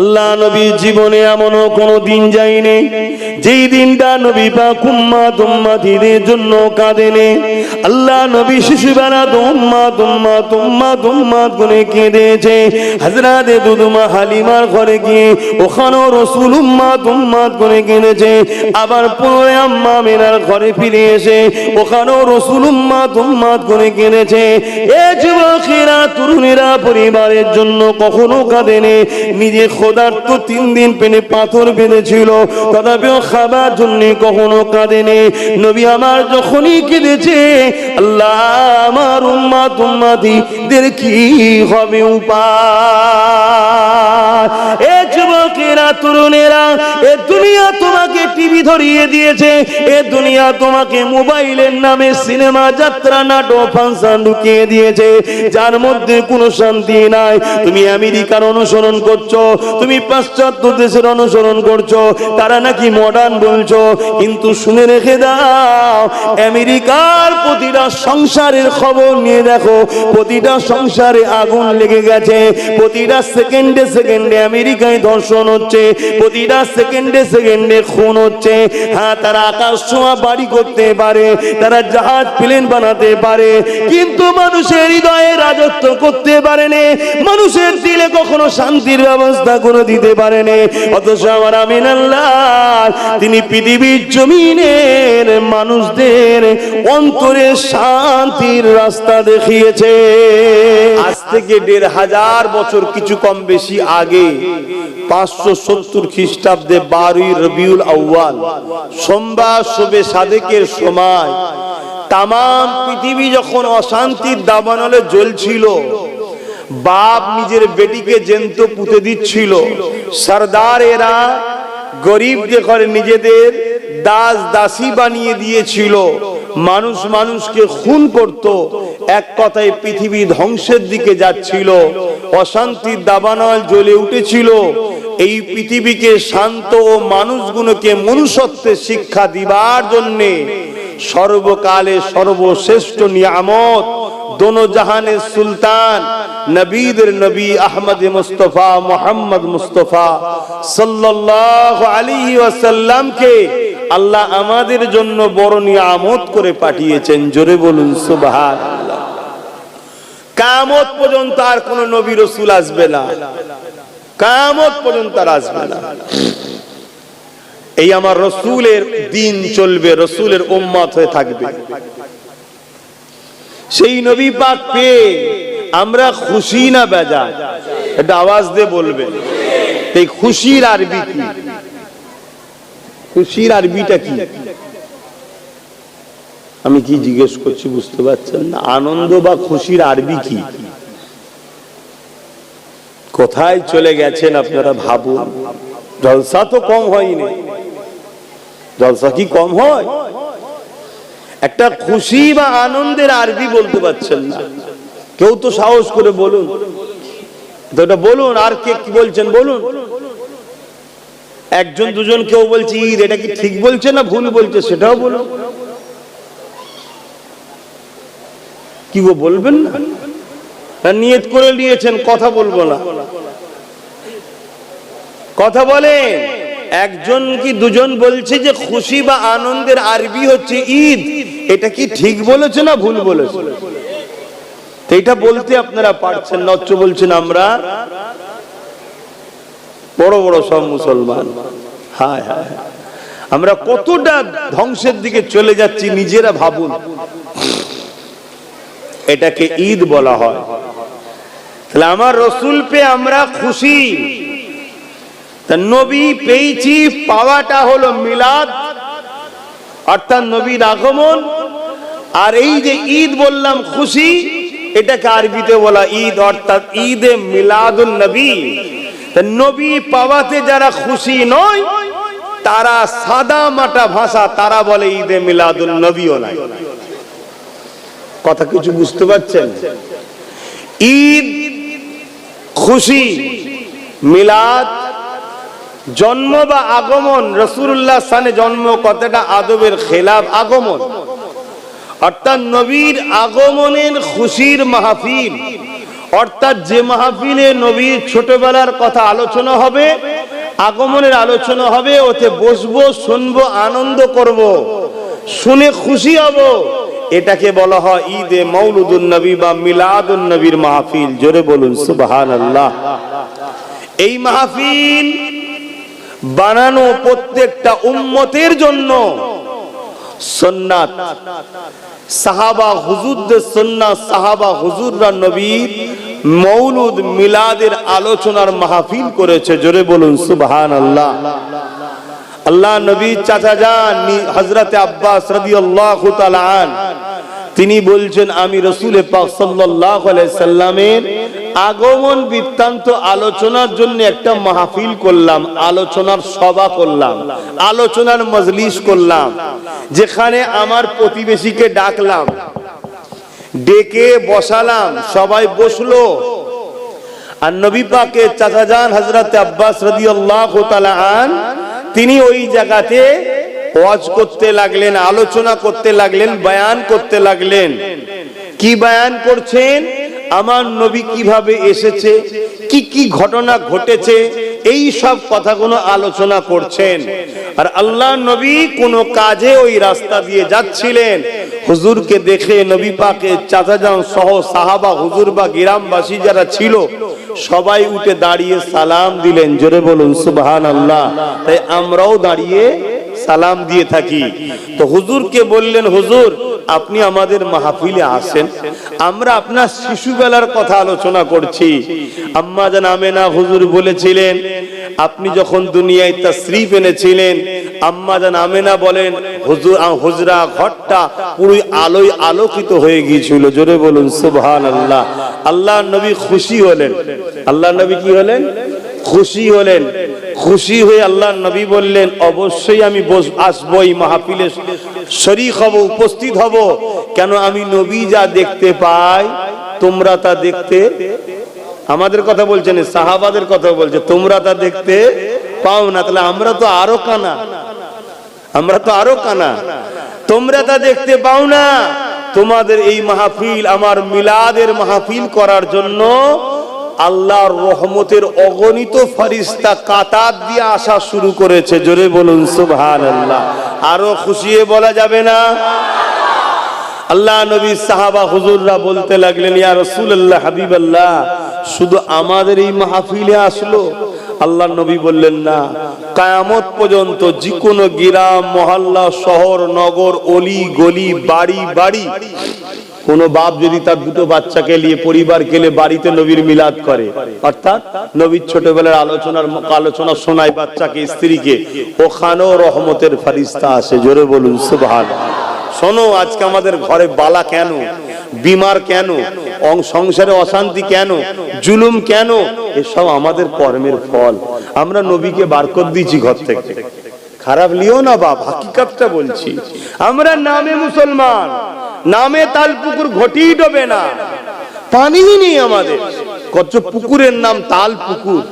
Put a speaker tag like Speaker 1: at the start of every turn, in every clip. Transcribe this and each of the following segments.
Speaker 1: আল্লাহ নবী জীবনে এমনও কোনো দিন যায়নি। যেই দিনটা নবী পাক উম্মাত উম্মাতিদের জন্য কাঁদেনে। আল্লাহ নবী শিশুবেলা উম্মাত উম্মাত উম্মাত উম্মাত করে কেঁদেছে। হযরতে দুদুমা হালিমার ঘরে গিয়ে ওখানেও রসুল উম্মাত উম্মাত করে কেঁদেছে। আবার পুনরায় আম্মা মেনার ঘরে ফিরে এসে ওখানেও রসুল উম্মাত উম্মাত করে কেঁদেছে। এ যুবকেরা, তরুণীরা, পরিবারের জন্য কখনো কাঁদেনে। নিজে খোদার তো তিন দিন পেনে পাথর বেঁধেছিল। তথাপিও খাবার জন্য কখনো কাঁদেনি। নবী আমার যখনই কেঁদেছে, আল্লাহ আমার উম্মা তুম্মাদিদের কি হবে উপায়? এ যুবকেরা তরুণেরা, এ দুনিয়া তোমাকে টিভি ধরিয়ে দিয়েছে, এ দুনিয়া তোমাকে মোবাইলের নামে সিনেমা, যাত্রা, নাটক, ফাংশন ঢুকিয়ে দিয়েছে, যার মধ্যে কোনো শান্তি নাই। তুমি আমেরিকার অনুসরণ করছ, তুমি পাশ্চাত্য দেশের অনুসরণ করছ, তারা নাকি মডার্ন বলছো, কিন্তু শুনে রেখে দাও, আমেরিকার প্রতিটা সংসারের খবর নিয়ে দেখো, প্রতিটা সংসারে আগুন লেগে গেছে, প্রতিটা সেকেন্ডে সেকেন্ডে আমেরিকায় ধর্ষণ হচ্ছে। প্রতিটা সেকেন্ডে সেকেন্ডে খুন হচ্ছে। হ্যাঁ তারা আকাশ ছোঁয়া বাড়ি করতে পারে, তারা জাহাজ প্লেন বানাতে পারে, কিন্তু মানুষের হৃদয়ে রাজত্ব করতে পারেনি মানুষের দিলে কখনো শান্তির ব্যবস্থা করে দিতে পারেনি অথচ আমার আমিন আল্লাহ, তিনি পৃথিবীর জমিনের মানুষদের অন্তরে শান্তির রাস্তা দেখিয়েছে।
Speaker 2: আজ থেকে দেড় হাজার বছর কিছু কম বেশি আগে পাঁচশো সত্তর খ্রিস্টাব্দে বারুই রবিউল আউয়াল, সোমবার শোবে সাদেকের সময় তাম পৃথিবী যখন অশান্তির দাবানলে জ্বলছিল, বাপ নিজের বেটিকে জেন্ত পুঁতে দিচ্ছিল। সর্দার এরা গরিবদের ঘরে নিজেদের দাস দাসী বানিয়ে দিয়েছিল। মানুষ মানুষকে খুন করত। এক কথায় পৃথিবী ধ্বংসের দিকে যাচ্ছিল। অশান্তির দাবানল জ্বলে উঠেছিল। এই পৃথিবীকে শান্ত ও মানুষগুলোকে মনুষ্যত্বের শিক্ষা দিবার জন্যে সর্বকালে সর্বশ্রেষ্ঠ নিয়ামত দোনো জাহানের সুলতান নবীদের নবী আহমদ মুস্তফা, মোহাম্মদ মুস্তফা সাল্লাল্লাহু আলাইহি ওয়াসাল্লামকে আল্লাহ আমাদের জন্য বড় নিয়ামত করে পাঠিয়েছেন। জোরে বলুন, সুবহানাল্লাহ। কামত পর্যন্ত আর কোন নবী রসুল আসবে না। কামত পর্যন্ত আর আসবে না। এই আমার রসুলের দিন চলবে, রসুলের উম্মত হয়ে থাকবে। সেই নবী পাক পেয়ে আমরা খুশি না বেজা এটা আওয়াজ দিয়ে বলবে। এই খুশির আরবি কি খুশির আরবিটা কি? আমি কি জিজ্ঞেস করছি বুঝতে পারছেন না? আনন্দ বা খুশির আরবি কি? কোথায় চলে গেছেন আপনারা ভাবুন। জলসা তো কম হয়নি। জলসা কি কম হয়? একটা খুশি বা আনন্দের আরবি বলতে পারছেন না। কেউ তো সাহস করে বলুন। তো বলুন, আর কে কি বলছেন বলুন। একজন দুজন কেউ বলছে, ঈদ, এটা কি ঠিক বলছে না ভুল বলছে? সেটাও বলুন। কি গো বলবেন না? নিয়ত করে নিয়েছেন, কথা বলব না। কথা বলেন, একজন কি দুজন বলছে যে খুশি বা আনন্দের আরবি হচ্ছে ঈদ? এটা কি ঠিক বলেছে না ভুল বলেছে? এটা বলতে আপনারা পারছেন নচ্চ বলছেন আমরা বড় বড় সব মুসলমান। হায় হায়। আমরা কতটা ধ্বংসের দিকে চলে যাচ্ছি নিজেরা ভাবুন। এটাকে ঈদ বলা হয়। তাহলে আমার রসুল পে আমরা খুশি। নবী পেয়েছি, পাওয়াটা হলো মিলাদ, অর্থাৎ নবীর আগমন। আর এই যে ঈদ বললাম খুশি, এটাকে আরবিতে বলা ঈদ, অর্থাৎ ঈদে মিলাদুল নবী। নবী পাওয়াতে যারা খুশি নয়, তারা সাদা মাটা ভাষা, তারা বলে ঈদে মিলাদুল নবীও নাই। কথা কিছু বুঝতে পারছেন? ঈদ খুশি, মিলাদ, জন্ম বা আগমন রসুল্লাহ স্থানে জন্ম কথাটা আদবের খেলাফ আগমন? অর্থাৎ নবীর আগমনের খুশির মাহফিল অর্থাৎ যে মাহফিলে নবীর ছোটবেলার কথা আলোচনা হবে, আগমনের আলোচনা হবে, ওতে বসবো, শুনব, আনন্দ করব। শুনে খুশি হব। এটাকে বলা হয় ঈদে মৌলুদুন নবী বা মিলাদুন নবীর মাহফিল। জোরে বলুন সুবহান আল্লাহ এই মাহফিল বানানো প্রত্যেকটা উম্মতের জন্য সন্ন্যাত সাহাবা হুজুরদের সন্ন্যাত সাহাবা হুজুররা নবীর মৌলুদ মিলাদের আলোচনার মাহফিল করেছে। জোরে বলুন সুবহান আল্লাহ আল্লাহ নবী চাচা যান হজরতে আব্বাস তাআলা আন। তিনি বলছেন, আমি রসুল সাল্লামের আগমন বৃত্তান্ত আলোচনার জন্য একটা মাহফিল করলাম, আলোচনার সভা করলাম, আলোচনার মজলিস করলাম, যেখানে আমার প্রতিবেশীকে ডাকলাম। ডেকে বসালাম, সবাই বসল। আর নবী পাকে চাচা যান হজরত আব্বাস রাদিয়াল্লাহু তাআলা আন, তিনি ওই জায়গাতে ওয়াজ করতে লাগলেন, আলোচনা করতে লাগলেন, বয়ান করতে লাগলেন। কি বয়ান করছেন? আমার নবী কীভাবে এসেছে? কি কি ঘটনা ঘটেছে? এই সব কথাগুলো আলোচনা করছেন। আর আল্লাহ নবী কোনো কাজে ওই রাস্তা দিয়ে যাচ্ছিলেন। হুজুরকে দেখে নবী পাকে চাচাজান সহ সাহাবা, হুজুর বা গ্রামবাসী যারা ছিল, সবাই উঠে দাঁড়িয়ে সালাম দিলেন। জোরে বলুন সুবহান আল্লাহ তাই আমরাও দাঁড়িয়ে সালাম দিয়ে থাকি। তো হুজুরকে বললেন, হুজুর, আপনি আমাদের মাহফিলে আসেন। আমরা আপনার শিশুবেলার কথা আলোচনা করছি। আম্মা জান আমেনা হুজুর বলেছিলেন, আপনি যখন দুনিয়ায় তশরিফ এনেছিলেন, আম্মা জান আমেনা বলেন, হুজুর হুজরা ঘরটা পুরো আলোয় আলোকিত হয়ে গিয়েছিল। জোরে বলুন সুবহান আল্লাহ আল্লাহ নবী খুশি হলেন। আল্লাহ নবী কি হলেন? খুশি হলেন। খুশি হয়ে আল্লাহ নবী বললেন, অবশ্যই আমি আসব এই মাহফিলে, শরিক হব, উপস্থিত হব। কেন আমি নবী যা দেখতে পাই, তোমরা তা দেখতে আমাদের কথা বলছেন, সাহাবাদের কথা বলছে, তোমরা তা দেখতে পাও না। তাহলে আমরা তো আরও কানা। আমরা তো আরও কানা। তোমরা তা দেখতে পাও না। তোমাদের এই মাহফিল আমার মিলাদের মাহফিল করার জন্য আল্লাহর রহমতের অগণিত ফারিস্তা কাতার দিয়ে আসা শুরু করেছে। জোরে বলুন সুবহান আল্লাহ আরও খুশিয়ে বলা যাবে না? আল্লাহ নবী সাহাবা হুজুররা বলতে লাগলেন, ইয়া রাসূলুল্লাহ, হাবিবাল্লাহ, শুধু আমাদের এই মাহফিলে আসলো? আল্লাহ নবী বললেন, না, কায়ামত পর্যন্ত যে কোনো গ্রাম, মহল্লা, শহর, নগর, অলি, গলি, বাড়ি বাড়ি কোন বাপ যদি তার দুটো বাচ্চাকে নিয়ে পরিবার কেলে বাড়িতে নবীর মিলাদ করে, অর্থাৎ নবীর ছোটবেলার আলোচনার আলোচনা শোনায় বাচ্চাকে, স্ত্রীকে, ওখানেও রহমতের ফারিস্তা আসে, জোরে বলুন, সুবহান। শোনো, আজকে আমাদের ঘরে বালা কেন? বিমার কেন? সংসারে অশান্তি কেন? জুলুম কেন? এসব আমাদের কর্মের ফল। আমরা নবীকে বার করে দিয়েছি ঘর থেকে। খারাপ লিও না বাপ, হাকিকাতটা বলছি। আমরা নামে মুসলমান। নামে তাল পুকুর ঘটিই ডোবে না। পানিই নেই আমাদের। কত পুকুরের নাম তাল পুকুর।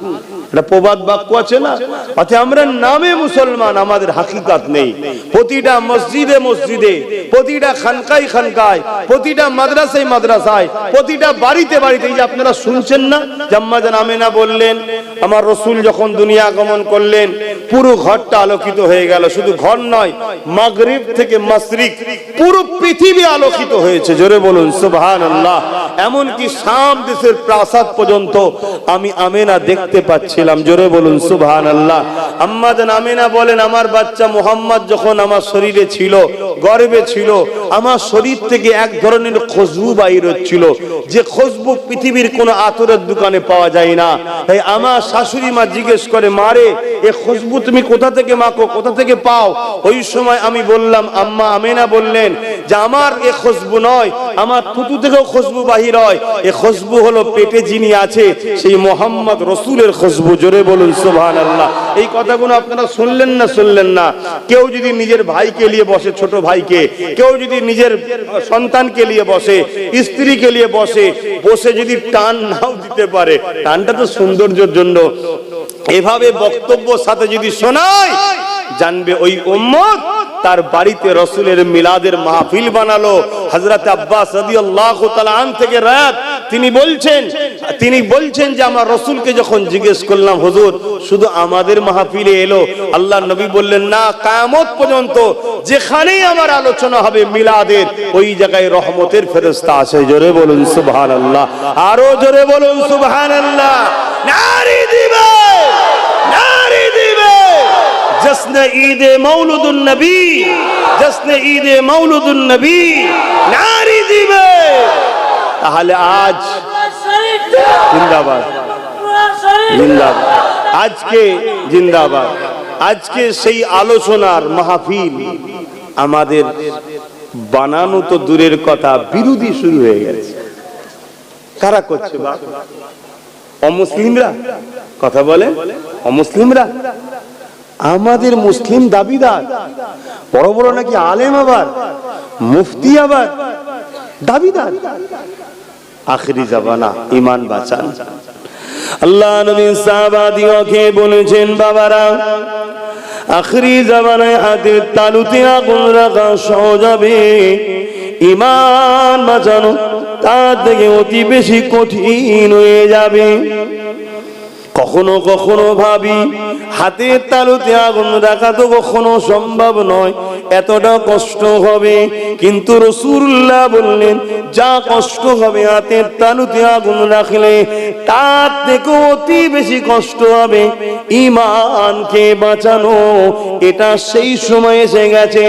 Speaker 2: প্রবাদ বাক্য আছে না? অর্থাৎ আমরা নামে মুসলমান, আমাদের হাকিকাত নেই। প্রতিটা মসজিদে মসজিদে, প্রতিটা খানকাই খানকায়, প্রতিটা মাদ্রাসায় মাদ্রাসায়, প্রতিটা বাড়িতে বাড়িতে যে আপনারা শুনছেন না? জাম্মাজান আমেনা বললেন, আমার রসুল যখন দুনিয়া আগমন করলেন, পুরো ঘরটা আলোকিত হয়ে গেল। শুধু ঘর নয়, মাগরিব থেকে মাসরিক, পুরো পৃথিবী আলোকিত হয়েছে। জোরে বলুন সুবহান আল্লাহ এমনকি শাম দেশের প্রাসাদ পর্যন্ত আমি আমেনা দেখতে পাচ্ছিলাম জোরে বলুন সুবহান আল্লাহ আম্মা জান আমেনা বলেন, আমার বাচ্চা মোহাম্মদ যখন আমার শরীরে ছিল, গর্বে ছিল, আমার শরীর থেকে এক ধরনের খুশবু বাইর হচ্ছিল। যে খুশবু পৃথিবীর কোন আতরের দোকানে পাওয়া যায় না। তাই আমার শাশুড়ি মা জিজ্ঞেস করে, মারে, এ খুশবু তুমি কোথা থেকে মাখো, কোথা থেকে পাও? ওই সময় আমি বললাম, আম্মা আমেনা বললেন যে, আমার এ খুশবু নয়, আমার থুতু থেকেও খুশবু বাহির হয়। এ খুশবু হলো পেটে যিনি আছে, সেই মোহাম্মদ রসুলের খুশবু জোরে বলুন সুবহান আল্লাহ এই কথাগুলো আপনারা শুনলেন না শুনলেন না? কেউ যদি নিজের ভাইকে নিয়ে বসে, ছোট ভাইকে, কেউ যদি নিজের সন্তানকে নিয়ে বসে, স্ত্রীকে নিয়ে বসে বসে যদি টান নাও দিতে পারে, টানটা তো সৌন্দর্যের জন্য। এভাবে বক্তব্য সাথে যদি শোনায়, জানবে ওই উম্মত তার বাড়িতে রসুলের মিলাদের মাহফিল বানালো। হজরত আব্বাস থেকে রাত তিনি বলছেন তিনি বলছেন যে আমার রসুলকে যখন জিজ্ঞেস করলাম, হুজুর, শুধু আমাদের মাহফিলে এলো? আল্লাহ নবী বললেন, না কামত পর্যন্ত যেখানেই আমার আলোচনা হবে মিলাদের, ওই জায়গায় রহমতের ফেরস্তা আছে। জোরে বলুন সুবহান আল্লাহ আরও জোরে বলুন সুবহান আল্লাহ নারী দিবে নারী দিবে। জশ্ন ঈদ মৌলুদুন নবী জশ্ন ঈদ মৌলুদুন নবী, নারী দিবে। তাহলে আজ জিন্দাবাদ। জিন্দাবাদ। আজকে জিন্দাবাদ। আজকে সেই আলোচনার মাহফিল আমাদের বানানো তো দূরের কথা, বিরোধী শুরু হয়ে গেছে। কারা করছে অমুসলিমরা? কথা বলে? অমুসলিমরা? আমাদের মুসলিম দাবিদার। বড় বড় নাকি আলেম আবার? মুফতি আবার? দাবিদার। আখরি জাবানা ইমান বাঁচান।
Speaker 1: আল্লাহ নবী সাহাবাদিওকে বলেছেন, বাবারা, আখরি জামানায় হাতের তালুতে আগুন রাখা সহজ হবে। ইমান বাঁচানো তার থেকে অতি বেশি কঠিন হয়ে যাবে। কখনো কখনো ভাবি হাতের তালুতে আগুন রাখা তো কখনো সম্ভব নয়। এতটা কষ্ট হবে। কিন্তু রসুল্লাহ বললেন, যা কষ্ট হবে হাতের তালুতে আগুন রাখলে, তার থেকে অতি বেশি কষ্ট হবে। ইমানকে বাঁচানো, এটা সেই সময় এসে গেছে।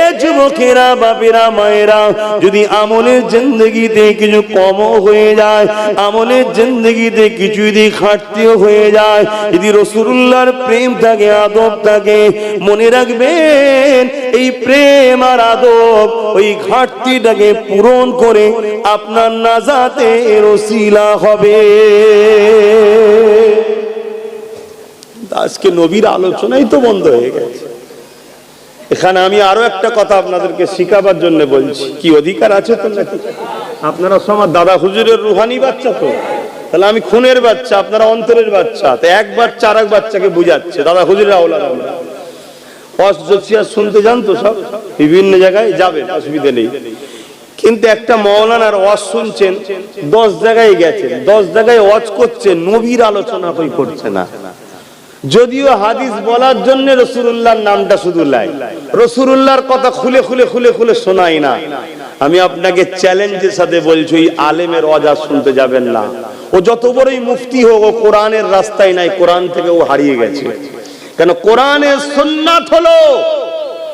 Speaker 1: এ যুবকেরা, বাপেরা, মায়েরা, যদি আমলের জিন্দগিতে কিছু কম হয়ে যায়, আমলের জিন্দগিতে কিছু যদি ঘাটতিও হয়ে যায়, যদি রসুল্লাহর প্রেম থাকে আদব থাকে মনে রাখবেন, এই প্রেম আর আদব ওই ঘাটতিটাকে পূরণ করে আপনার নাজাতে রসিলা হবে।
Speaker 2: আজকে নবীর আলোচনাই তো বন্ধ হয়ে গেছে। এখানে আমি আরও একটা কথা আপনাদেরকে শিখাবার জন্য বলছি। কি অধিকার আছে তো নাকি? আপনারা সমাজ দাদা হুজুরের রুহানি বাচ্চা তো। তাহলে আমি খুনের বাচ্চা, আপনারা অন্তরের বাচ্চা। তো এক বাচ্চা আর এক বাচ্চাকে বুঝাচ্ছে। দাদা হুজুরের আওলাদ আমরা অসোসিয়া শুনতে যান তো সব? বিভিন্ন জায়গায় যাবেন অসুবিধা নেই। কিন্তু একটা মৌলানার ওয়াজ শুনছেন, দশ জায়গায় গেছেন, দশ জায়গায় ওয়াজ করছে নবীর আলোচনা কই করছে না। যদিও হাদিস বলার জন্য রসুরুল্লাহর নামটা শুধু লাই। রসুরুল্লাহর কথা খুলে খুলে খুলে খুলে শোনাই না। আমি আপনাকে চ্যালেঞ্জের সাথে বলছি, ওই আলেমের অজা শুনতে যাবেন না। ও যত বড়ই মুফতি হোক, ও কোরআনের রাস্তায় নাই, কোরআন থেকে ও হারিয়ে গেছে। কেন কোরআনের সুন্নাত হলো,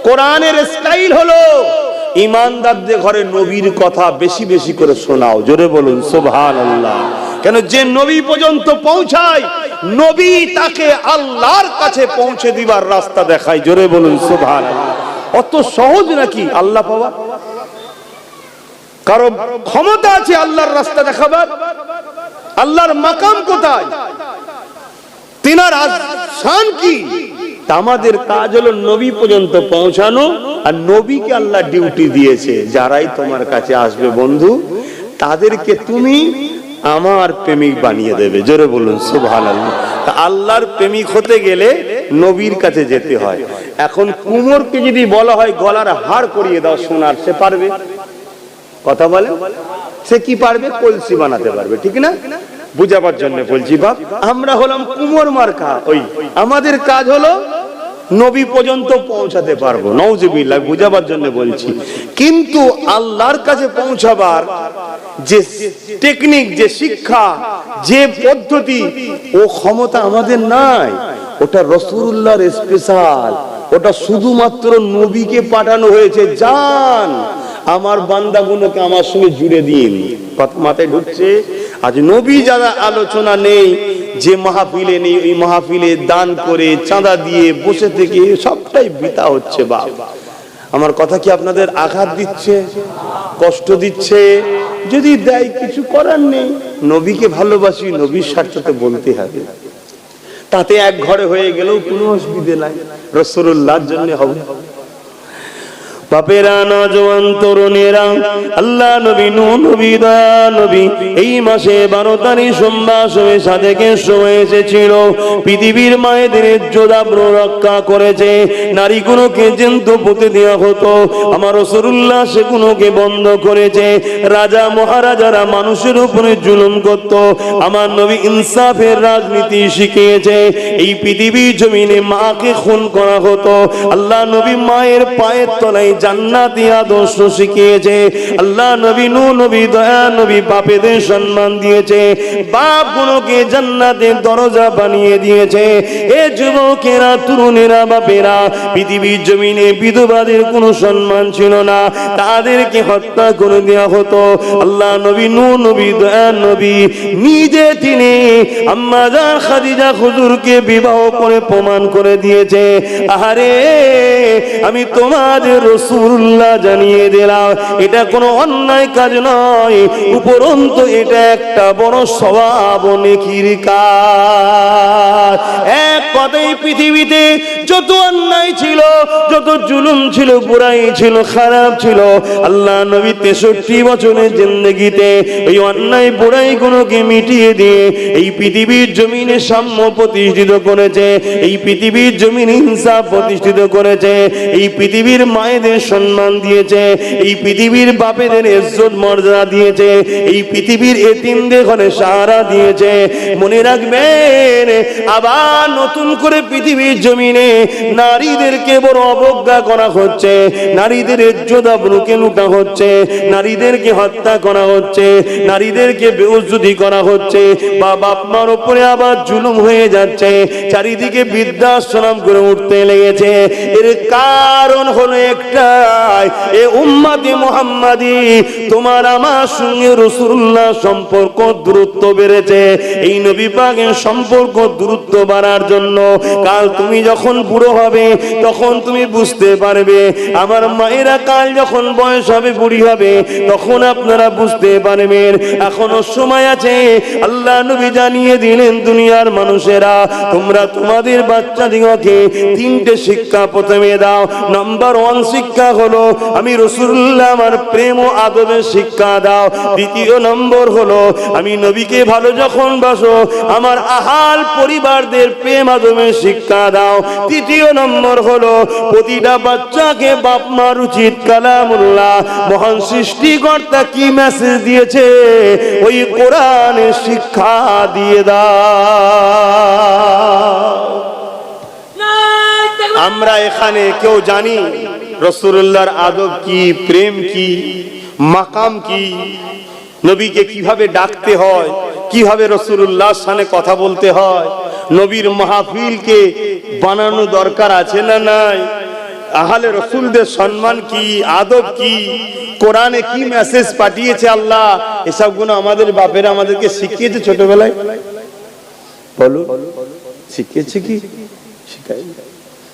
Speaker 2: কোরআনের স্টাইল হলো, ইমানদারদের ঘরে নবীর কথা বেশি বেশি করে শোনাও। জোরে বলুন সুবহান আল্লাহ কেন যে নবী পর্যন্ত পৌঁছায়, নবী তাকে আল্লাহর কাছে পৌঁছে দিবার রাস্তা দেখায়। জোরে বলুন আল্লাহ অত সহজ নাকি আল্লাহ পাওয়া? কারও ক্ষমতা আছে, আল্লাহর রাস্তা দেখাবার। আল্লাহর মাকাম কোথায়? কি? আমাদের কাজ হলো নবী পর্যন্ত পৌঁছানো, আর নবীকে আল্লাহ ডিউটি দিয়েছে। যারাই তোমার কাছে আসবে, বন্ধু, তাদেরকে তুমি আমার প্রেমিক বানিয়ে দেবে। জোরে বলুন তা আল্লাহর প্রেমিক হতে গেলে নবীর কাছে যেতে হয়। এখন কুমোরকে যদি বলা হয়, গলার হাড় করিয়ে দাও, সোনার, সে পারবে। কথা বলে? সে কি পারবে? কলসি বানাতে পারবে, ঠিক না? বুঝাবার জন্য বলছি, বাপ, আমরা হলাম কুমোর মার্কা, ওই, আমাদের কাজ হলো নবী পর্যন্ত পৌঁছাতে পারব নওজবিল্লাহ বুঝাবার জন্য বলছি। কিন্তু আল্লাহর কাছে পৌঁছাবার যে টেকনিক যে শিক্ষা, যে পদ্ধতি, ও ক্ষমতা আমাদের নাই। ওটা রসুল্লাহর স্পেশাল ওটা শুধুমাত্র নবীকে পাঠানো হয়েছে, জান। আমার বান্দাগুলোকে আমার সঙ্গে জুড়ে দিন। মাথায় ঢুকছে। আজ নবী যারা আলোচনা নেই, যে মাহফিলে নেই, ওই মাহফিলে দান করে, চাঁদা দিয়ে বসে থেকে সবটাই বিতা হচ্ছে বাপ। আমার কথা কি আপনাদের আঘাত দিচ্ছে? কষ্ট দিচ্ছে? যদি দেয়, কিছু করার নেই। নবীকে ভালোবাসি, নবীর স্বার্থতে বলতে হবে। তাতে এক ঘরে হয়ে গেলেও কোনো অসুবিধে নাই। রসুল্লাহর জন্য হবে। বাপেরা নজওয়ান তরুণেরা, আল্লাহ নবী নূহ নবী, দয়া নবী, এই মাসে বারো তারিখ সোমবার সময় সাদেকের সময় এসেছিল। পৃথিবীর মায়েদের ইজ্জত রক্ষা করেছে। নারীগুলোকে জন্তু পুঁতে দেওয়া হতো। আমার রসুল্লাহ সেগুলোকে বন্ধ করেছে। রাজা, মহারাজারা মানুষের উপরে জুলুম করত। আমার নবী ইনসাফের রাজনীতি শিখিয়েছে। এই পৃথিবীর জমিনে মাকে খুন করা হতো। আল্লাহ নবী মায়ের পায়ের তলায় জান্নাতি আদর্শ শিখিয়েছে। আল্লাহ নবী নু, নবী দয়া, নবী বাপেদের সম্মান দিয়েছে। বাপ গুলোকে জান্নাতের দরজা বানিয়ে দিয়েছে। এ যুবকেরা, তরুণেরা, বাপেরা, পৃথিবীর জমিনে বিধবাদের কোনো সম্মান ছিল না। তাদেরকে হত্যা করে দেওয়া হতো। আল্লাহ নবী নু, নবী দয়া, নবী নিজে তিনি আম্মাজান খাদিজা হুজুরকে বিবাহ করে প্রমাণ করে দিয়েছে। আহারে, আমি তোমাদের রসুল্লাহ জানিয়ে দিলাম, এটা কোনো অন্যায় কাজ নয়। উপরন্ত এটা একটা বড় স্বভাব নেকির কাজ। এক কথাই পৃথিবীতে যত অন্যায় ছিল, যত জুলুম ছিল বুড়াই ছিল, খারাপ ছিল, আল্লাহ নবী তেষট্টি বছরের জিন্দগিতে এই অন্যায় বুড়াই গুলোকে মিটিয়ে দিয়ে এই পৃথিবীর জমিনে সাম্য প্রতিষ্ঠিত করেছে, এই পৃথিবীর জমিন হিংসা প্রতিষ্ঠিত করেছে, এই পৃথিবীর মায়েদের সম্মান দিয়েছে, এই পৃথিবীর বাপেদের ইজ্জত মর্যাদা দিয়েছে, এই পৃথিবীর এতিমদের ঘরে সাহারা দিয়েছে। মনে রাখবেন, আবার নতুন করে পৃথিবীর জমিনে নারীদেরকে বড় অবজ্ঞা করা হচ্ছে, নারীদের ইজ্জত আবরুকে লুটা হচ্ছে, নারীদেরকে হত্যা করা হচ্ছে, নারীদেরকে বেউজ্জুদি করা হচ্ছে বা বাপ মার উপরে আবার জুলুম হয়ে যাচ্ছে, চারিদিকে বৃদ্ধাশ্রম করে উঠতে লেগেছে। এর কারণ হলো একটাই এ উম্মাদি মোহাম্মদি, তোমার আমার সঙ্গে রসুল্লাহ সম্পর্ক দূরত্ব বেড়েছে। এই নবী পাকের সম্পর্ক দূরত্ব বাড়ার জন্য কাল তুমি যখন বুড়ো হবে, তখন তুমি বুঝতে পারবে, আমার মায়েরা কাল যখন বয়স হবে, বুড়ি হবে, তখন আপনারা বুঝতে পারবেন। এখনও সময় আছে, আল্লাহ নবী জানিয়ে দিলেন, দুনিয়ার মানুষেরা, তোমরা তোমাদের বাচ্চাদিগকে তিনটে শিক্ষা প্রথমে দাও। নাম্বার ওয়ান শিক্ষা হলো আমি রসুল্লাহ আমার প্রেম ও আদবের শিক্ষা দাও। দ্বিতীয় নম্বর হলো আমি নবীকে ভালো যখন বাসো আমার আহাল পরিবারদের প্রেম আদবের শিক্ষা দাও। তৃতীয় নম্বর হলো প্রতিটা বাচ্চাকে বাপ মার উচিত কালামুল্লাহ মহান সৃষ্টিকর্তা কি মেসেজ দিয়েছে? ওই কোরআনের শিক্ষা দিয়ে দাও। আমরা এখানে কেউ জানি রসুল্লাহর আদব কি, প্রেম কি, মাকাম কি, নবীকে কীভাবে ডাকতে হয়, কীভাবে রসুল্লাহ সামনে কথা বলতে হয়, নবীর মাহফিলকে বানানো দরকার আছে না নাই? আহলে রসুলদের সম্মান কি, আদব কি, কোরআনে কি মেসেজ পাঠিয়েছে আল্লাহ? এসবগুলো আমাদের বাপেরা আমাদেরকে শিখিয়েছে ছোটবেলায়? বলো, শিখিয়েছে কি? শিখাই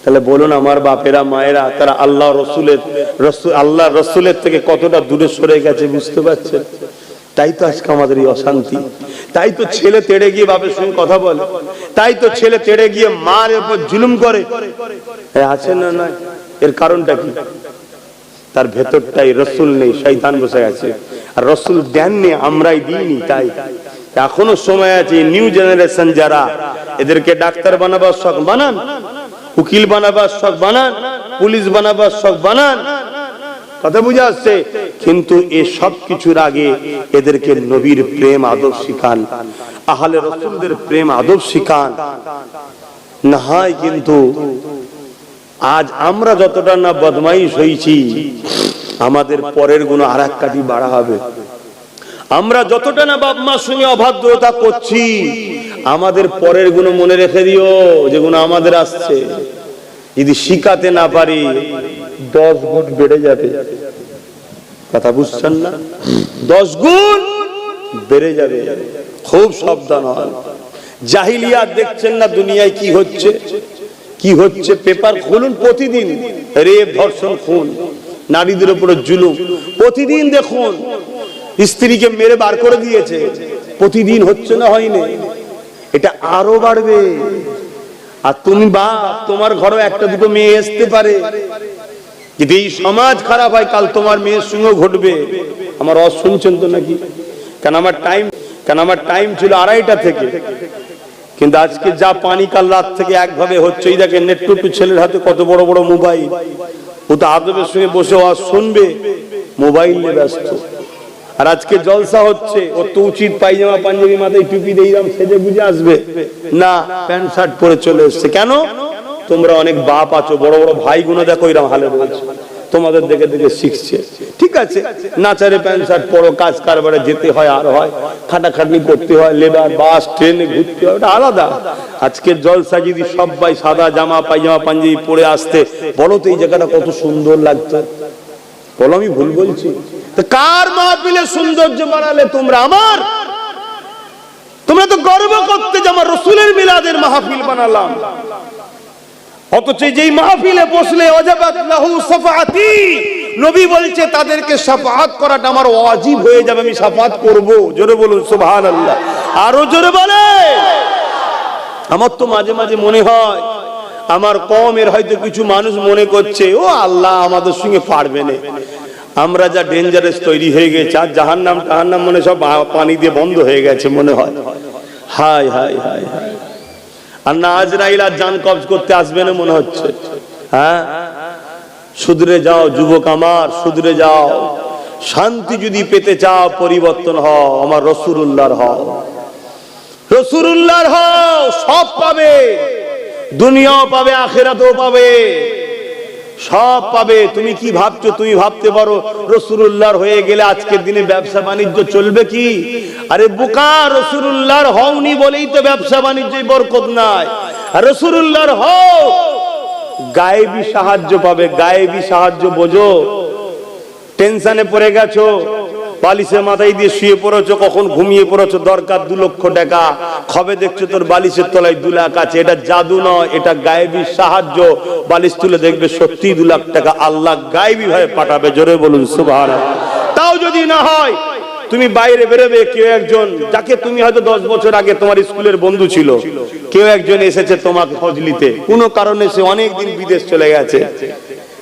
Speaker 2: তাহলে বলুন আমার বাপেরা, মায়েরা, তারা আল্লাহ রসুলের রসুল আল্লাহ রসুলের থেকে কতটা দূরে সরে গেছে বুঝতে পারছেন? তাই তো আজকে আমাদের এই অশান্তি। তাই তো ছেলে তেড়ে গিয়ে বাপের সঙ্গে কথা বলে। তাই তো ছেলে তেড়ে গিয়ে মার উপর জুলুম করে। আছে না না এর কারণটা কি? তার ভেতরটাই রসুল নেই শৈতান বসে আছে। আর রসুল দেননি আমরাই দিইনি, তাই। এখনও সময় আছে নিউ জেনারেশন যারা, এদেরকে ডাক্তার বানাবার শখ। বানান। উকিল বানাবার শখ বানান, পুলিশ বানাবার শখ বানান। কথা বুঝে আসছে? কিন্তু এ সব কিছুর আগে এদেরকে নবীর প্রেম আদব শিখান, আহলে রসুলদের প্রেম আদব শিখান। না হয় কিন্তু আজ আমরা যতটা না বদমাইশ হয়েছি আমাদের পরের গুণ আর এক কাটি বাড়া হবে। আমরা যতটা না বাপ মার সঙ্গে অবাধ্যতা করছি আমাদের পরের গুণ মনে রেখে দিও যেগুলো আমাদের আসছে। যদি শিখাতে না পারি, দশ গুণ বেড়ে যাবে। কথা বুঝছেন না? দশ গুণ বেড়ে যাবে। খুব সাবধান হন। জাহিলিয়া দেখছেন না দুনিয়ায় কি হচ্ছে? কি হচ্ছে? পেপার খুলুন প্রতিদিন। রেপ, ধর্ষণ, খুন, নারীদের উপরে জুলুম। প্রতিদিন দেখুন। স্ত্রীকে মেরে বার করে দিয়েছে। প্রতিদিন হচ্ছে না হয়নি। এটা আরও বাড়বে। আর তুমি বা তোমার ঘরে একটা দুটো মেয়ে আসতে পারে। যদি এই সমাজ খারাপ হয়, কাল তোমার মেয়ের সঙ্গে ঘটবে। আমার অস তো নাকি? কেন আমার টাইম কেন আমার টাইম ছিল আড়াইটা থেকে। কিন্তু আজকে যা পানি কাল রাত থেকে একভাবে হচ্ছে, এই দেখে নেটটুটু ছেলের হাতে কত বড় বড় মোবাইল। ও তো আদবের সঙ্গে বসে শুনবে। মোবাইল নিয়ে ব্যস্ত। আর আজকে জলসা হচ্ছে, ওর তো উচিত পায়জামা পাঞ্জাবি মাথায় টুপি দিয়ে সেজে বুঝে আসবে। না, প্যান্ট, শার্ট পরে চলে এসছে। কেন? তোমরা অনেক বাপ আছো, বড় বড় ভাই গুলো দেখো এরকম হালে রয়েছে তোমাদের দেখে দেখে শিখছে। ঠিক আছে নাচারে প্যান্ট, শার্ট পরো, কাজ কারবারে যেতে হয়, আর হয়। খাটাখাটনি করতে হয়, লেবার, বাস, ট্রেনে ঘুরতে হয়, ওটা আলাদা। আজকে জলসা যদি সবাই সাদা জামা পায়জামা পাঞ্জাবি পরে আসতে, বলো তো এই জায়গাটা কত সুন্দর লাগতো বলো, আমি ভুল বলছি? কার মাহফিলে সৌন্দর্য বাড়ালে তোমরা আমার? তোমরা তো গর্ব করতে যে আমার রসুলের মিলাদের মাহফিল বানালাম। অথচ যেই মাহফিলে বসলে অজাবাত লাহু নবী বলছে, তাদেরকে সাফাত করাটা আমার ওয়াজিব হয়ে যাবে, আমি সাফাত করব। জোরে বলুন, সুবহানাল্লাহ। আরও জোরে বলে আমার তো মাঝে মাঝে মনে হয়, আমার কমের হয়তো কিছু মানুষ মনে করছে, ও আল্লাহ, আমাদের সঙ্গে পারবে না। আমরা যা ডেঞ্জারাস তৈরি হয়ে গেছে, আর জাহান নাম টাহার নাম মনে সব পানি দিয়ে বন্ধ হয়ে গেছে মনে হয়। হাই হাই হাই আর না আজরাইল আর জান কবজ করতে আসবে না মনে হচ্ছে। হ্যাঁ? সুদরে যাও, যুবক আমার, সুদরে যাও। শান্তি যদি পেতে চাও, পরিবর্তন হও, আমার রসুরুল্লাহর হও। রসুরুল্লাহর হও, সব পাবে। দুনিয়াও পাবে, আখেরাতেও পাবে। সব পাবে। তুমি কি ভাবছ? তুমি ভাবতে পারো রসুরুল্লাহর হয়ে গেলে আজকের দিনে ব্যবসা বাণিজ্য চলবে কি? আরে বোকা রসুরুল্লাহর হওনি বলেই তো ব্যবসা বাণিজ্য বরকত নাই। রসুরুল্লাহর হও! গায়েবি সাহায্য পাবে, গায়েবি সাহায্য বোঝো। টেনশনে পড়ে গেছো বালিশে মাথায় দিয়ে শুয়ে পড়েছো, কখন ঘুমিয়ে পড়েছো? দরকার দু লক্ষ টাকা। খবে দেখছ তোর বালিশের তলায় দু লাখ আছে। এটা জাদু নয়, এটা গায়েবী সাহায্য। বালিশ তুলে দেখবে সত্যি দু লাখ টাকা আল্লাহ গায়েবী ভাবে পাঠাবে। জোরে বলুন সুভার তাও যদি না হয়, তুমি বাইরে বেরোবে, কেউ একজন, যাকে তুমি হয়তো দশ বছর আগে তোমার স্কুলের বন্ধু ছিল, কেউ একজন এসেছে তোমাকে ফজলিতে। কোনো কারণে সে অনেক দিন বিদেশ চলে গেছে।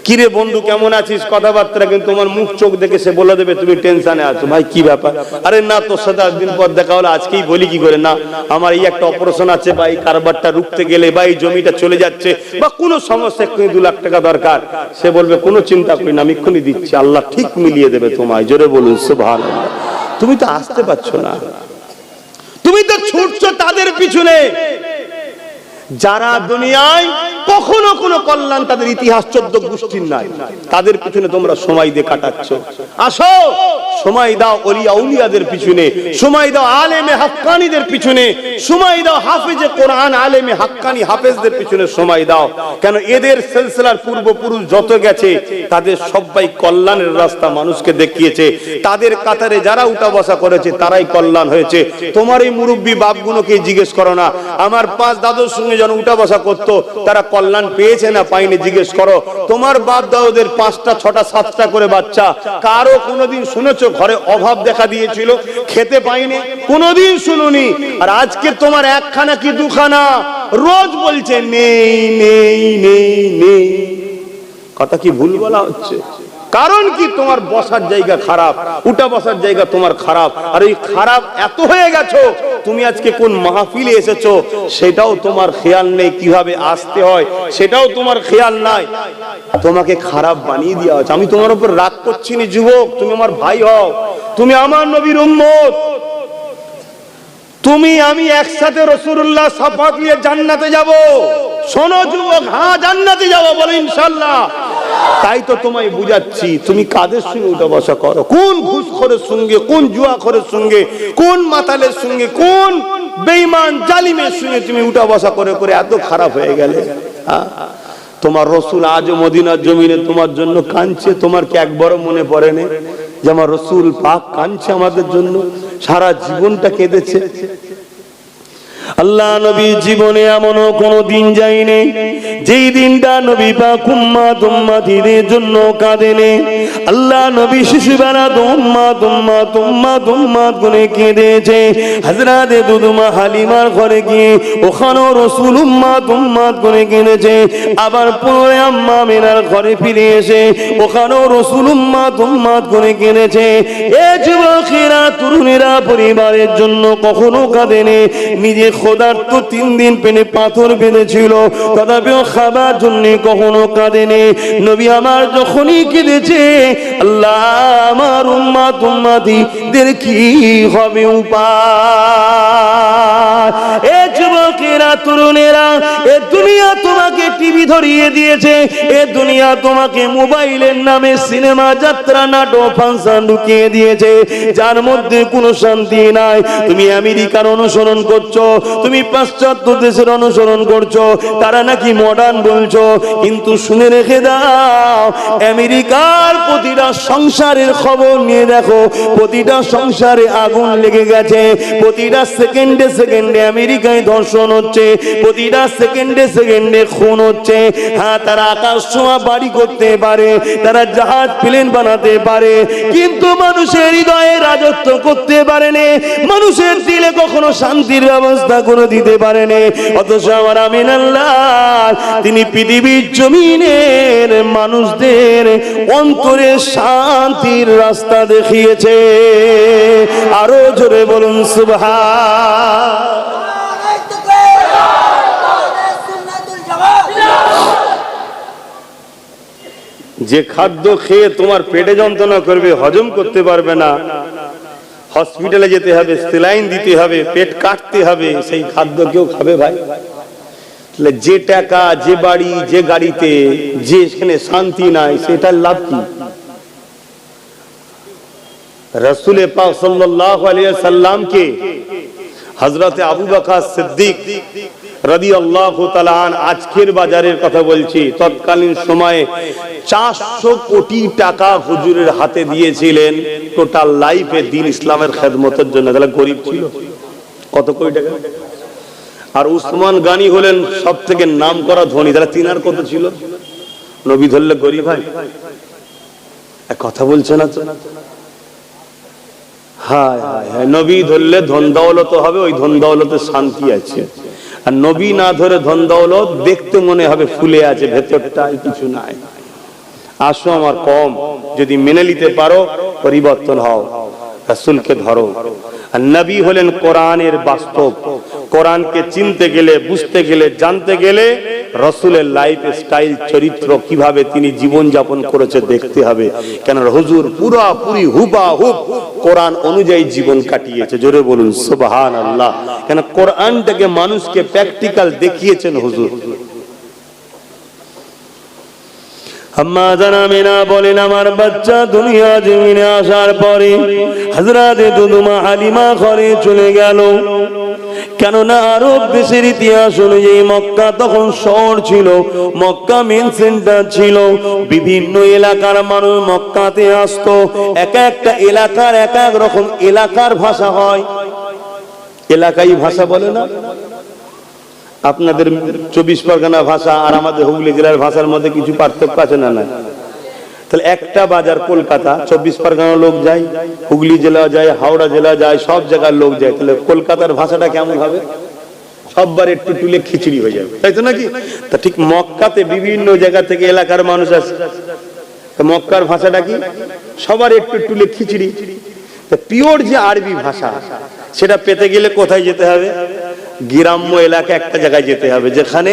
Speaker 2: কিরে বন্ধু, কেমন আছিস? কথাবার্তা কিন্তু তোমার মুখ চোখ দেখে সে বলে দেবে, তুমি টেনশনে আছো। ভাই, কি ব্যাপার? আরে না, তোর সাথে একদিন পর দেখা হলো, আজকেই বলি কি করে? না, আমার এই একটা অপারেশন আছে, বা এই কারবারটা রুখতে গেলে, বা এই জমিটা চলে যাচ্ছে, বা কোনো সমস্যা এক্ষুনি দু লাখ টাকা দরকার। সে বলবে, কোনো চিন্তা করি না, আমি এক্ষুনি দিচ্ছি, আল্লাহ ঠিক মিলিয়ে দেবে তোমায়। জোরে বলুন সে ভালো তুমি তো আসতে পারছ না। তুমি তো ছুটছো তাদের পিছনে। যারা দুনিয়ায় কখনো কোনো কল্যাণ তাদের ইতিহাস চোদ্দ গোষ্ঠীর নাই। তাদের পিছনে তোমরা সময় দিয়ে কাটাচ্ছ। আসো, সময় দাও অলিয়া উলিয়াদের পিছনে, সময় দাও আলেমে হাক্কানিদের পিছনে, সময় দাও হাফেজে কোরআন আলেমে হাক্কানি হাফেজদের পিছনে সময় দাও। কেন এদের সিলসিলার পূর্বপুরুষ যত গেছে, তাদের সবাই কল্যাণের রাস্তা মানুষকে দেখিয়েছে। তাদের কাতারে যারা উঠা বসা করেছে, তারাই কল্যাণ হয়েছে। তোমার এই মুরব্বী বাপগুলোকে জিজ্ঞেস করো না। আমার পাঁচ দাদুর সঙ্গে যেন উঠা বসা করতো, তারা কল্যাণ পেয়েছে না পাইনি, জিজ্ঞেস করো। তোমার বাপ দাওদের পাঁচটা, ছটা, সাতটা করে বাচ্চা, কারও কোনোদিন শুনেছো? ঘরে অভাব দেখা দিয়েছিল, খেতে পাইনি, কোনোদিন শুনুনি। আর আজকে তোমার একখানা কি দুখানা? রোজ বলছে, নেই নেই নেই নেই। কথা কি ভুল বলা হচ্ছে? কারণ কি? তোমার বসার জায়গা খারাপ উঠা বসার জায়গা তোমার খারাপ। আর এই খারাপ এত হয়ে গেছো, তুমি আজকে কোন মাহফিলে এসেছ, সেটাও তোমার খেয়াল নেই কীভাবে আসতে হয়, সেটাও তোমার খেয়াল নাই। তোমাকে খারাপ বানিয়ে দেওয়া হচ্ছে আমি তোমার উপর রাগ করছি না, যুবক, তুমি আমার ভাই হও, তুমি আমার নবীর উম্মত। তুমি, আমি একসাথে রসুল্লাহ সাফাত নিয়ে জান্নাতে যাব। শোনো যুবক হ্যাঁ জান্নাতে যাব বলে ইনশাল্লাহ। তাই তো তোমায় বুঝাচ্ছি, তুমি কাদের সঙ্গে উঠা বসা করো? কোন ঘুষখোরের সঙ্গে, কোন জুয়াখোরের সঙ্গে, কোন মাতালের সঙ্গে, কোন বেঈমান জালিমের সঙ্গে তুমি উঠা বসা করে করে এত খারাপ হয়ে গেলে? হ্যাঁ? তোমার রসুল আজও মদিনার জমিনে তোমার জন্য কাঁদছে, তোমার কি একবারও মনে পড়ে না যে আমার রসুল পাক কাঁদছে আমাদের জন্য? সারা জীবনটা কেঁদেছে।
Speaker 1: আল্লাহ নবী জীবনে এমনও কোনো দিন যায়নি। যেই দিনটা নবী পাক উম্মাত উম্মাতিদের জন্য কাঁদেনে। আল্লাহ নবী শিশুবেলা উম্মা তুম্মা তুম্মা তুম্মা করে কেঁদেছে। হাজরাতে দুদুমা হালিমার ঘরে গিয়ে ওখানেও রসুল উম্মা তুম্মা করে কেঁদেছে। আবার পুনরায় আম্মা মেনার ঘরে ফিরে এসে ওখানেও রসুল উম্মা তুম্মা করে কেঁদেছে। এ যুবকেরা, তরুণেরা, পরিবারের জন্য কখনো কাঁদেনে। নিজে খোদার তো তিন দিন পেনে পাথর বেঁধেছিল। তথাপিও খাবার জন্য কখনো কাঁদেনি। নবী আমার যখনই কেঁদেছে, আল্লাহ আমার উম্মা তুম্মাদিদের কি হবে উপায়? যুবকেরা তরুণেরা, এ দুনিয়া তোমাকে টিভি ধরিয়ে দিয়েছে, এ দুনিয়া তোমাকে মোবাইলের নামে সিনেমা যাত্রা নাটক ফাংশন ঢুকিয়ে দিয়েছে, যার মধ্যে কোনো শান্তি নাই। তুমি আমেরিকার অনুসরণ করছ, তুমি পাশ্চাত্য দেশের অনুসরণ করছ, তারা নাকি মডার্ন বলছো, কিন্তু শুনে রেখে দাও, আমেরিকার প্রতিটা সংসারের খবর নিয়ে দেখো, প্রতিটা সংসারে আগুন লেগে গেছে, প্রতিটা সেকেন্ডে সেকেন্ডে আমেরিকায় ধর্ষণ হচ্ছে, প্রতিটা সেকেন্ডে সেকেন্ডে খুন হচ্ছে। হ্যাঁ তারা আকাশ ছোঁয়া বাড়ি করতে পারে, তারা জাহাজ প্লেন বানাতে পারে, কিন্তু মানুষের হৃদয়ে রাজত্ব করতে পারেনি মানুষের দিলে কখনো শান্তির ব্যবস্থা করে দিতে পারেনি অথচ আমার আমিন আল্লাহ, তিনি পৃথিবীর জমিনের মানুষদের অন্তরে শান্তির রাস্তা দেখিয়েছে। আরও জোরে বলুন সুবহা
Speaker 2: যে খাদ্য খেয়ে তোমার পেটে যন্ত্রণা করবে, হজম করতে পারবে না। হসপিটালে যেতে হবে, সেলাইন দিতে হবে, পেট কাটতে হবে, সেই খাদ্য কেউ খাবে ভাই? যে টাকা, যে বাড়ি, যে গাড়িতে, যে এখানে শান্তি নাই, সেটার লাভ কি? রসুলে পাক সাল্লাল্লাহু আলাইহি সাল্লামকে হযরতে আবু বকর সিদ্দিক তাআলা আন, আজকের বাজারের কথা বলছি। তৎকালীন সময়ে 400 কোটি টাকা হুজুরের হাতে দিয়েছিলেন টোটাল লাইফে দিন ইসলামের খেদমতের জন্য। তাহলে গরিব ছিল। কত কোটি টাকা? আর উসমান গানি হলেন সব থেকে নাম করা ধনী। তাহলে তিনার কত ছিল? নবী ধরলে গরিব হয়। কথা বলছে না তো? হায় হায়। নবী ধরলে ধন দৌলত হবে, ওই ধন দৌলতে শান্তি আছে। আর নবী না ধরে ধন দৌলত দেখতে মনে হবে ফুলে আছে ভেতরটাই কিছু নাই। আসো আমার কম, যদি মেনে নিতে পারো, পরিবর্তন হও। রাসূলকে ধরো। আর নবী হলেন কোরআনের বাস্তব। কোরআনকে চিনতে গেলে, বুঝতে গেলে, জানতে গেলে রসুলের লাইফ স্টাইল চরিত্র কীভাবে তিনি জীবন যাপন করেছে দেখতে হবে। কেন হুজুর পুরাপুরি হুবা হুব কোরআন অনুযায়ী জীবন কাটিয়েছে। জোরে বলুন সুবহান আল্লাহ কেন কোরআনটাকে মানুষকে প্র্যাকটিক্যাল দেখিয়েছেন হুজুর।
Speaker 1: আম্মা জানা মিনা বলেন, আমার বাচ্চা দুনিয়া জমিনে আসার পরে হজরতে দুদুমা হালিমা ঘরে চলে গেল। কেননা আরব দেশের ইতিহাস অনুযায়ী মক্কা তখন শহর ছিল, মক্কা মেন সেন্টার ছিল। বিভিন্ন এলাকার মানুষ মক্কাতে আসতো, এক একটা এলাকার এক এক রকম এলাকার ভাষা হয়।
Speaker 2: এলাকাই ভাষা বলে না? আপনাদের চব্বিশ পরগনা ভাষা আর আমাদের হুগলি জেলার ভাষার মধ্যে কিছু পার্থক্য আছে না না তাহলে একটা বাজার কলকাতা, চব্বিশ পরগনা লোক যায়, হুগলি জেলা যায়, হাওড়া জেলা যায়, সব জায়গার লোক যায়, তাহলে কলকাতার ভাষাটা কেমন হবে? সববার একটু টুলে খিচড়ি হয়ে যাবে, তাই তো নাকি? তা ঠিক মক্কাতে বিভিন্ন জায়গা থেকে এলাকার মানুষ আসে। মক্কার ভাষাটা কি? সবার একটু তুলে খিচড়ি। পিওর যে আরবি ভাষা, সেটা পেতে গেলে কোথায় যেতে হবে? গ্রাম্য এলাকা একটা জায়গায় যেতে হবে, যেখানে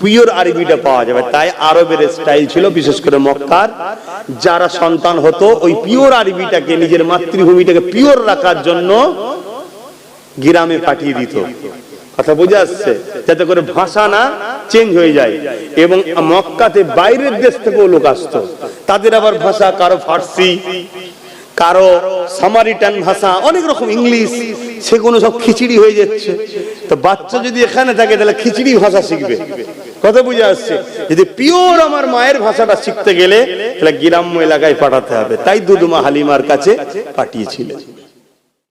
Speaker 2: পিওর আরবিটা পাওয়া যাবে। তাই আরবের স্টাইল ছিল, বিশেষ করে মক্কার। যারা সন্তান হতো, ওই পিওর আরবিটাকে, নিজের মাতৃভূমিটাকে পিওর রাখার জন্য গ্রামে পাঠিয়ে দিত। কথা বোঝা আসছে যাতে করে ভাষা না চেঞ্জ হয়ে যায়। এবং মক্কাতে বাইরের দেশ থেকেও লোক আসতো। তাদের আবার ভাষা কারও ফার্সি কারও সামারিটান ভাষা, অনেক রকম ইংলিশ সেগুলো সব খিচিড়ি হয়ে যাচ্ছে। তো বাচ্চা যদি এখানে থাকে, তাহলে খিচিড়ি ভাষা শিখবে। কথা বুঝে আসছে? যদি পিওর আমার মায়ের ভাষাটা শিখতে গেলে, তাহলে গ্রাম্য এলাকায় পাঠাতে হবে। তাই দুদুমা হালিমার কাছে পাঠিয়েছিলেন।